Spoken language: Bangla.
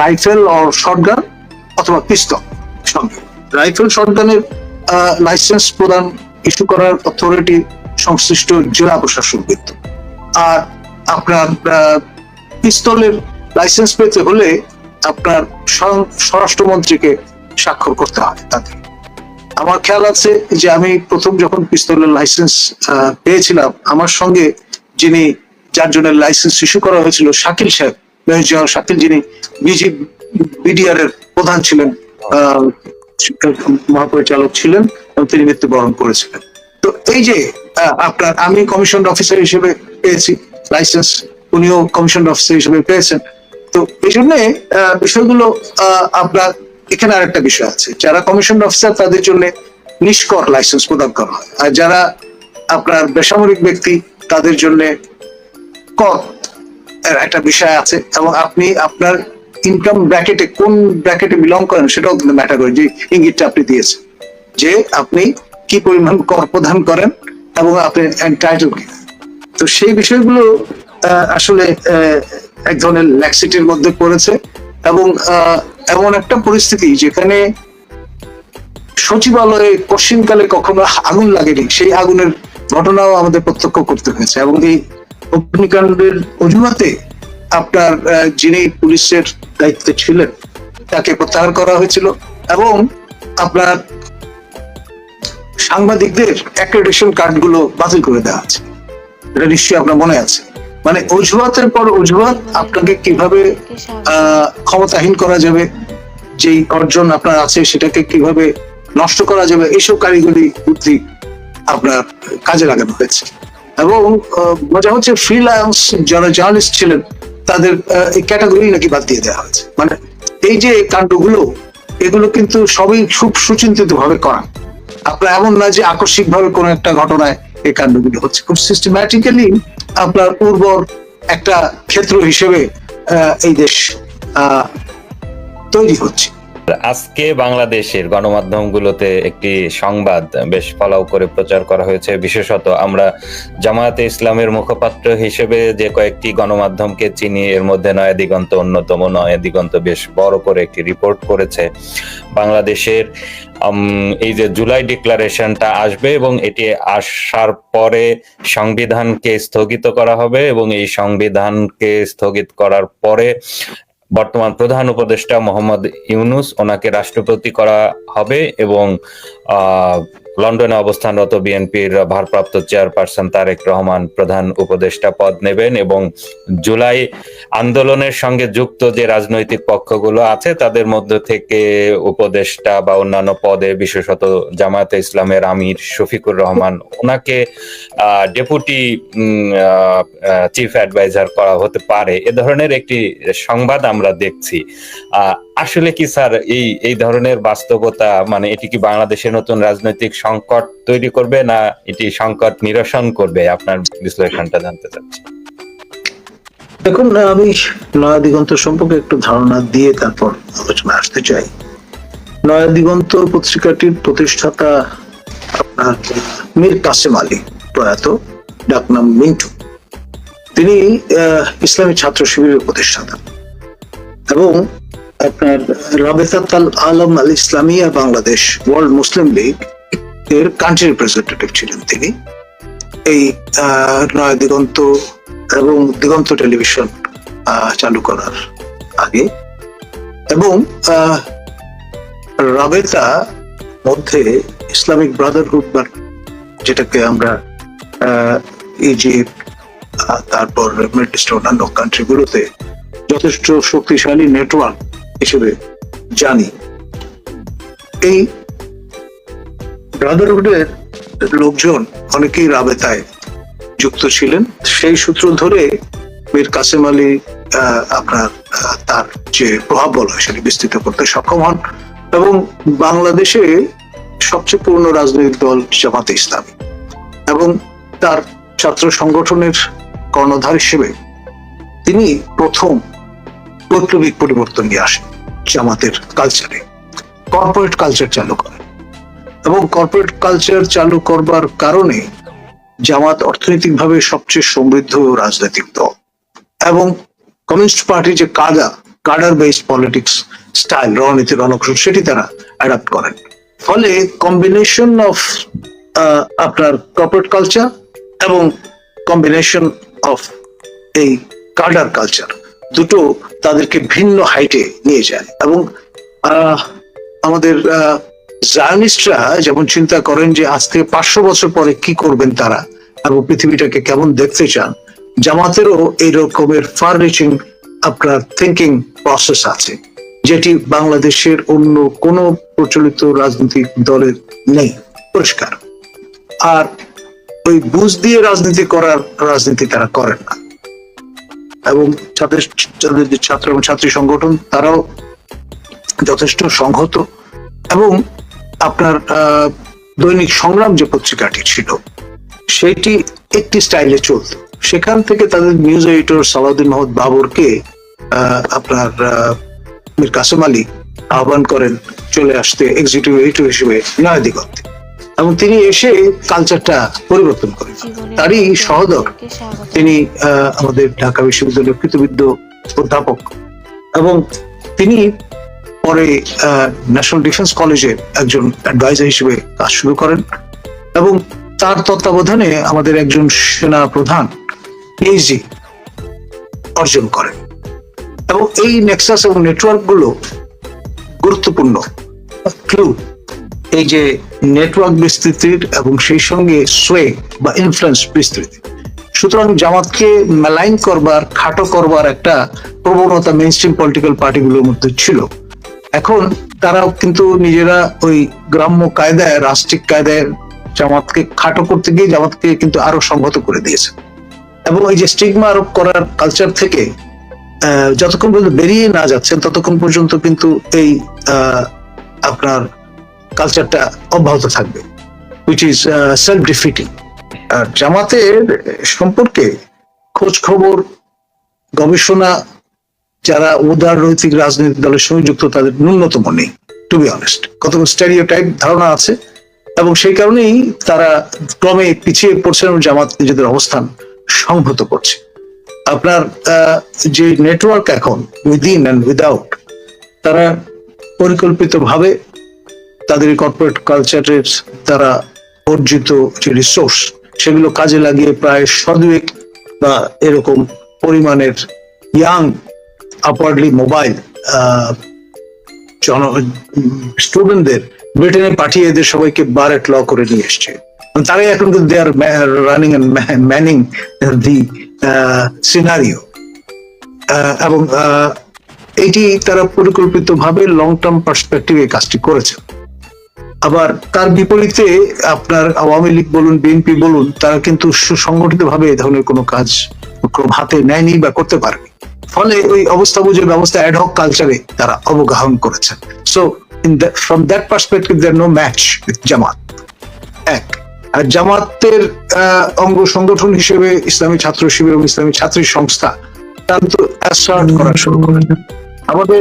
রাইফেল ও শটগান অথবা পিস্তল। সঙ্গে রাইফেল শটগানের লাইসেন্স প্রদান ইস্যু করার অথরিটি সংশ্লিষ্ট জেলা প্রশাসন কিন্তু। আর আপনার পিস্তলের লাইসেন্স পেতে হলে আপনার স্বরাষ্ট্রমন্ত্রীকে স্বাক্ষর করতে হয় তাতে আমার খেয়াল আছে যে আমি প্রথম যখন পিস্তলের লাইসেন্স পেয়েছিলাম, আমার সঙ্গে যিনি যার জন্য লাইসেন্স ইস্যু করা হয়েছিল, শাকিল সাহেব শাকিল যিনি বিজি বিডিআর এর প্রধান ছিলেন মহাপরিচালক ছিলেন তিনি মৃত্যুবরণ করেছিলেন। তো এই যে আপনার, আমি কমিশন অফিসার হিসেবে পেয়েছি লাইসেন্স উনিও কমিশন অফিসার হিসেবে পেয়েছেন। তো এই জন্য বিষয়গুলো আপনার, এখানে আরেকটা বিষয় আছে। যারা কমিশন অফিসার তাদের জন্য নিষ্কর লাইসেন্স প্রদান করা হয়। আর যারা আপনার বেসামরিক ব্যক্তি, তাদের জন্য কর একটা বিষয় আছে, এবং আপনি আপনার ইনকাম ব্র্যাকেটে কোন ব্র্যাকেটে বিলং করেন সেটাও কিন্তু ম্যাটার করে, যে ইঙ্গিতটা আপনি দিয়েছেন। যে আপনি কি পরিমাণ কর প্রদান করেন এবং আপনি এন্টাইটেল কি তো সেই বিষয়গুলো আসলে এক ধরনের ল্যাক্সিটির মধ্যে পড়েছে, এবং এমন একটা পরিস্থিতি যেখানে সচিবালয়ে কশিনকালে কখনো আগুন লাগেনি, সেই আগুনের ঘটনাও আমাদের প্রত্যক্ষ করতে হয়েছে, এবং এই অগ্নিকাণ্ডের অজুহাতে আপনার যিনি পুলিশের দায়িত্বে ছিলেন, তাকে প্রত্যাহার করা হয়েছিল এবং আপনার সাংবাদিকদের অ্যাক্রেডিশন কার্ডগুলো বাতিল করে দেওয়া আছে। এটা নিশ্চয়ই আপনার মনে আছে। মানে অজুহাতের পর অজুহাত আপনাকে কীভাবে ক্ষমতাহীন করা যাবে, যেই অর্জন আপনার আছে সেটাকে কীভাবে নষ্ট করা যাবে এইসব কারিগরি বুদ্ধি আপনার কাজে লাগানো হয়েছে। এবং মজা হচ্ছে ফ্রিল্যান্স যারা জার্নালিস্ট ছিলেন, তাদের এই ক্যাটাগরি নাকি বাদ দিয়ে দেওয়া হয়েছে। মানে এই যে কাণ্ডগুলো, এগুলো কিন্তু সবই খুব সুচিন্তিত ভাবে করা। আপনার এমন না যে আকস্মিক ভাবে কোনো একটা ঘটনায় এই কাণ্ডগুলো হচ্ছে। খুব সিস্টেম্যাটিক্যালি আপনার উর্বর একটা ক্ষেত্র হিসেবে এই দেশ তৈরি হচ্ছে। আজকে বাংলাদেশের গণমাধ্যমগুলোতে একটি সংবাদ বেশ ফলাও করে প্রচার করা হয়েছে। বিশেষত আমরা জামায়াতে ইসলামের মুখপাত্র হিসেবে যে কয়েকটি গণমাধ্যমকে চিনি, এর মধ্যে নয়া দিগন্ত অন্যতম। নয়া দিগন্ত বেশ বড় করে একটি রিপোর্ট করেছে বাংলাদেশের এই যে জুলাই ডিক্লারেশনটা আসবে এবং এটি আসার পরে সংবিধানকে স্থগিত করা হবে এবং এই সংবিধানকে স্থগিত করার পরে বর্তমান প্রধান উপদেষ্টা মোহাম্মদ ইউনুস ওনাকে রাষ্ট্রপতি করা হবে এবং লন্ডনে অবস্থানরত বিএনপির ভারপ্রাপ্ত চেয়ারপারসন তারেক রহমান প্রধান উপদেষ্টা পদ নেবেন এবং জুলাই আন্দোলনের সঙ্গে যুক্ত যে রাজনৈতিক পক্ষগুলো আছে, তাদের মধ্য থেকে উপদেষ্টা বা অন্যান্য পদে বিশেষত জামায়াতে ইসলামের আমির শফিকুর রহমান, ওনাকে ডেপুটি চিফ অ্যাডভাইজার করা হতে পারে। এ ধরনের একটি সংবাদ আমরা দেখছি। আসলে কি স্যার, এই এই ধরনের বাস্তবতা মানে এটি কি বাংলাদেশের নতুন রাজনৈতিক সংকট তৈরি করবে না এটি সংকট নিরসন করবে? আপনার বিশ্লেষণটা জানতে চাচ্ছি। দেখুন, আমি নয়া দিগন্ত সম্পর্কে একটু ধারণা দিয়ে তারপর আলোচনা আসতে চাই। নয়া দিগন্ত পত্রিকাটির প্রতিষ্ঠাতা আপনার মীর কাসেম আলী প্রয়াত ডাকনাম মিন্টু। তিনি ইসলামী ছাত্র শিবিরের প্রতিষ্ঠাতা। এবং আপনার রাবেতাত আল আলম আল ইসলামিয়া বাংলাদেশ ওয়ার্ল্ড মুসলিম লীগ এর কান্ট্রি রিপ্রেজেন্টেটিভ ছিলেন তিনি। এই আহ, দিগন্ত এবং দিগন্ত টেলিভিশন চালু করার আগে। এবং রাবেতা মধ্যে ইসলামিক ব্রাদারহুড বা যেটাকে আমরা ইজিপ্ট তারপর মিডল ইস্ট অন্যান্য কান্ট্রিগুলোতে যথেষ্ট শক্তিশালী নেটওয়ার্ক হিসেবে জানি। এই ব্রাদারহুডের লোকজন অনেকেই রাবেতায় যুক্ত ছিলেন। সেই সূত্র ধরে মীর কাসেম আলী আপনার তার যে প্রভাব বল সেটি বিস্তৃত করতে সক্ষম হন এবং বাংলাদেশে সবচেয়ে পুরনো রাজনৈতিক দল জামাতে ইসলামী এবং তার ছাত্র সংগঠনের কর্ণধার হিসেবে তিনি প্রথম বৈপ্লবিক পরিবর্তন নিয়ে আসেন জামাতের কালচারে কর্পোরেট কালচার চালু করেন এবং কর্পোরেট কালচার চালু করবার কারণে জামাত অর্থনৈতিকভাবে সবচেয়ে সমৃদ্ধ রাজনৈতিক দল। এবং কমিউনিস্ট পার্টি যে কাদা কার্ডার বেসড পলিটিক্স স্টাইল রণনীতি রণকৌশল সেটি তারা অ্যাডাপ্ট করেন। ফলে কম্বিনেশন অফ আপনার কর্পোরেট কালচার এবং কম্বিনেশন অফ এই কার্ডার কালচার দুটো তাদেরকে ভিন্ন হাইটে নিয়ে যায়। এবং আমাদের জার্নিস্টরা যেমন চিন্তা করেন যে আজ থেকে পাঁচশো বছর পরে কি করবেন তারা এবং পৃথিবীটাকে কেমন দেখতে চান, জামাতেরও এই রকমের ফার রিচিং আপনার থিঙ্কিং প্রসেস আছে, যেটি বাংলাদেশের অন্য কোনো প্রচলিত রাজনৈতিক দলের নেই। পরিষ্কার। আর ওই বুঝ দিয়ে রাজনীতি করার রাজনীতি তারা করেন না। এবং তাদের ছাত্র এবং ছাত্রী সংগঠন, তারাও যথেষ্ট সংহত এবং আপনার দৈনিক সংগ্রাম যে পত্রিকাটি ছিল, সেটি একটি স্টাইলে চলত। সেখান থেকে তাদের নিউজ এডিটর সালাউদ্দিন মোহাম্মদ বাবরকে আপনার মীর কাসেম আলী আহ্বান করেন, চলে আসতে এক্সিকিউটিভ এডিটর হিসেবে নয়া দিগন্তে এবং তিনি এসে কালচারটা পরিবর্তন করেন। তারই সহদর তিনি আমাদের ঢাকা বিশ্ববিদ্যালয়ের কৃতবিদ্য অধ্যাপক। এবং তিনি পরে ন্যাশনাল ডিফেন্স কলেজে একজন অ্যাডভাইজার হিসেবে কাজ শুরু করেন এবং তার তত্ত্বাবধানে আমাদের একজন সেনা প্রধান পিএইচডি অর্জন করেন। এবং এই নেক্সাস এবং নেটওয়ার্কগুলো গুরুত্বপূর্ণ। ক্লু এই যে নেটওয়ার্ক বিস্তৃতির এবং সেই সঙ্গে সোয়ে বা ইনফ্লুয়েন্স বিস্তৃতি। সুতরাং জামাতকে মেলাইন করবার, খাটো করবার একটা প্রবণতা মেইন স্ট্রিম পলিটিক্যাল পার্টিগুলোর মধ্যে ছিল। এখন তারাও কিন্তু নিজেরা ওই গ্রাম্য কায়দায়, রাষ্ট্রিক কায়দায় জামাতকে খাটো করতে গিয়ে জামাতকে কিন্তু আরও সংহত করে দিয়েছে। এবং ওই যে স্টিগমা আরোপ করার কালচার থেকে যতক্ষণ পর্যন্ত বেরিয়ে না যাচ্ছেন, ততক্ষণ পর্যন্ত কিন্তু এই আপনার কালচারটা অব্যাহত থাকবে উইচ ইজ সেলফ ডিফিটিং আর জামাতের সম্পর্কে খোঁজ খবর গবেষণা, যারা উদারনৈতিক রাজনৈতিক দলের সঙ্গে যুক্ত তাদের ন্যূনতম নেই টু বি অনেস্ট কতগুলো স্টেরিও টাইপ ধারণা আছে, এবং সেই কারণেই তারা ক্রমে পিছিয়ে পড়ছে এবং জামাত নিজেদের অবস্থান সংহত করছে। আপনার যে নেটওয়ার্ক এখন উইদিন অ্যান্ড উইদাউট তারা পরিকল্পিতভাবে তাদের কর্পোরেট কালচারের দ্বারা অর্জিত যে রিসোর্স সেগুলো কাজে লাগিয়ে প্রায় সদুয়েক বা এরকম পরিমাণের ইয়াং আপওয়ার্ডলি মোবাইল জন স্টুডেন্টদের ব্রিটেনে পাঠিয়ে এদের সবাইকে বারেট ল করে নিয়ে এসছে। তারাই এখন কিন্তু দে আর রানিং ম্যানিং দি সিনারিও এবং এটি তারা পরিকল্পিত ভাবে লং টার্ম পার্সপেক্টিভে কাজটি করেছে। আবার তার বিপরীতে আপনার আওয়ামী লীগ বলুন, বিএনপি বলুন, তারা কিন্তু সুসংগঠিত ভাবে এই ধরনের কোনো কাজ হাতে নেয়নি বা করতে পারেনি। ফলে ওই অবস্থা বুঝে ব্যবস্থা অ্যাডহক কালচারে তারা অবগাহন করেছেন। So in from that perspective there no match with Jamaat. এক, আর জামাতের অঙ্গ সংগঠন হিসেবে ইসলামী ছাত্র শিবির এবং ইসলামী ছাত্রী সংস্থা তারা তো অ্যাসার্ট করা শুরু করে আমাদের